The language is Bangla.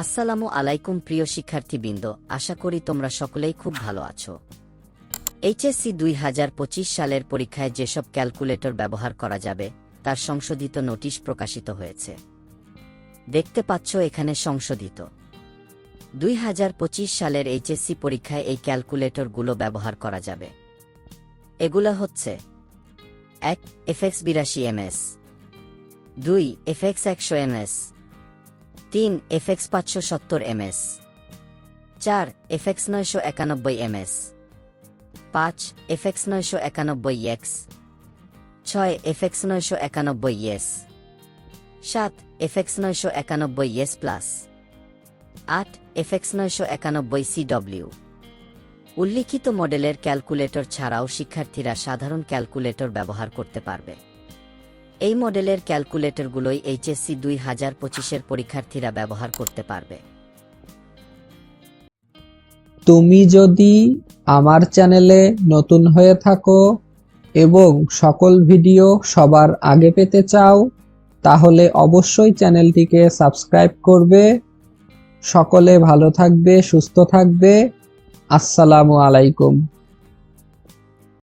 আসসালামু আলাইকুম প্রিয় শিক্ষার্থীবৃন্দ, আশা করি তোমরা সকলেই খুব ভালো আছো। এইচএসসি দুই হাজার পঁচিশ সালের পরীক্ষায় যেসব ক্যালকুলেটর ব্যবহার করা যাবে, তার সংশোধিত নোটিশ প্রকাশিত হয়েছে। দেখতে পাচ্ছ এখানে সংশোধিত। দুই হাজার পঁচিশ সালের এইচএসসি পরীক্ষায় এই ক্যালকুলেটরগুলো ব্যবহার করা যাবে। এগুলো হচ্ছে, এক, এফএক্স বিরাশি এমএস। দুই, এফএক্স একশো এমএস। তিন এফএক্স পাঁচশো সত্তর এমএস। চার এফএক্স নয়শো একানব্বই এমএস। পাঁচ এফএক্স নয়শো একানব্বই এক্স। ছয় এফএক্স নয়শো একানব্বই এস। সাত এফএক্স নয়শো একানব্বই এস প্লাস। আট এফএক্স নয়শো একানব্বই সিডব্লিউ। উল্লিখিত মডেলের ক্যালকুলেটর ছাড়াও শিক্ষার্থীরা সাধারণ ক্যালকুলেটর ব্যবহার করতে পারবে। এই মডেলের ক্যালকুলেটরগুলোই এইচএসসি দুই হাজার পঁচিশের পরীক্ষার্থীরা ব্যবহার করতে পারবে। তুমি যদি আমার চ্যানেলে নতুন হয়ে থাকো এবং সকল ভিডিও সবার আগে পেতে চাও, তাহলে অবশ্যই চ্যানেলটিকে সাবস্ক্রাইব করবে। সকলে ভালো থাকবে, সুস্থ থাকবে। আসসালামু আলাইকুম।